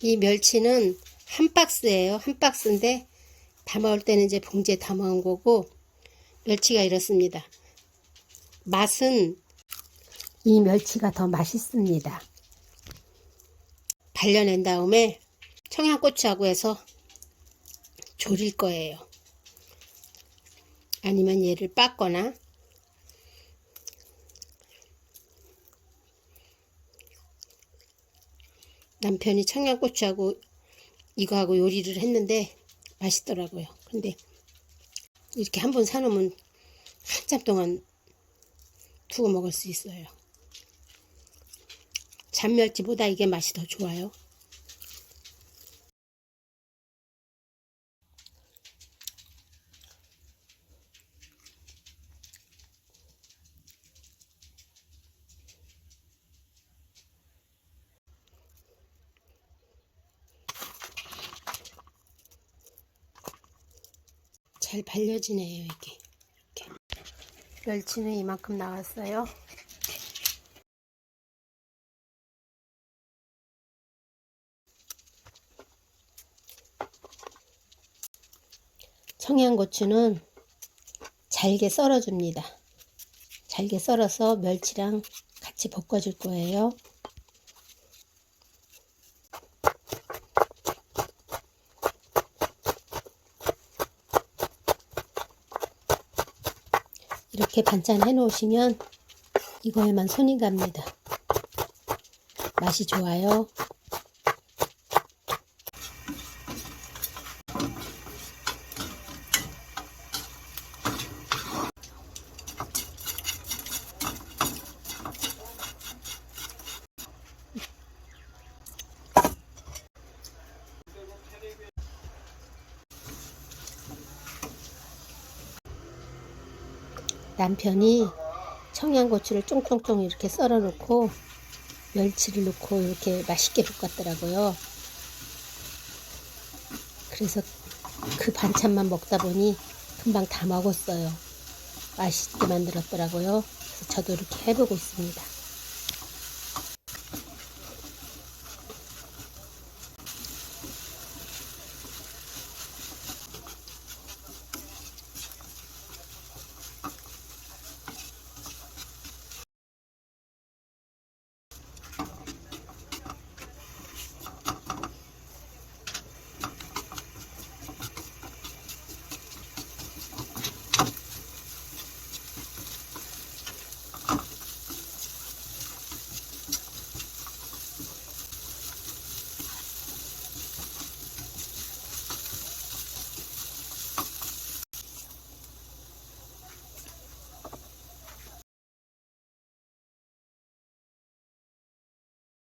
이 멸치는 한 박스예요. 한 박스인데 담아올 때는 이제 봉지에 담아온 거고 멸치가 이렇습니다. 맛은 이 멸치가 더 맛있습니다. 발려낸 다음에 청양고추하고 해서 졸일 거예요. 아니면 얘를 빻거나 남편이 청양고추하고 이거하고 요리를 했는데 맛있더라고요. 근데 이렇게 한 번 사놓으면 한참 동안 두고 먹을 수 있어요. 잔멸치보다 이게 맛이 더 좋아요. 잘 발려지네요, 이게. 이렇게. 멸치는 이만큼 나왔어요. 청양고추는 잘게 썰어줍니다. 잘게 썰어서 멸치랑 같이 볶아줄 거예요. 이렇게 반찬 해 놓으시면 이거에만 손이 갑니다. 맛이 좋아요. 남편이 청양고추를 쫑쫑쫑 이렇게 썰어 놓고 멸치를 넣고 이렇게 맛있게 볶았더라고요. 그래서 그 반찬만 먹다 보니 금방 다 먹었어요. 맛있게 만들었더라고요. 저도 이렇게 해보고 있습니다.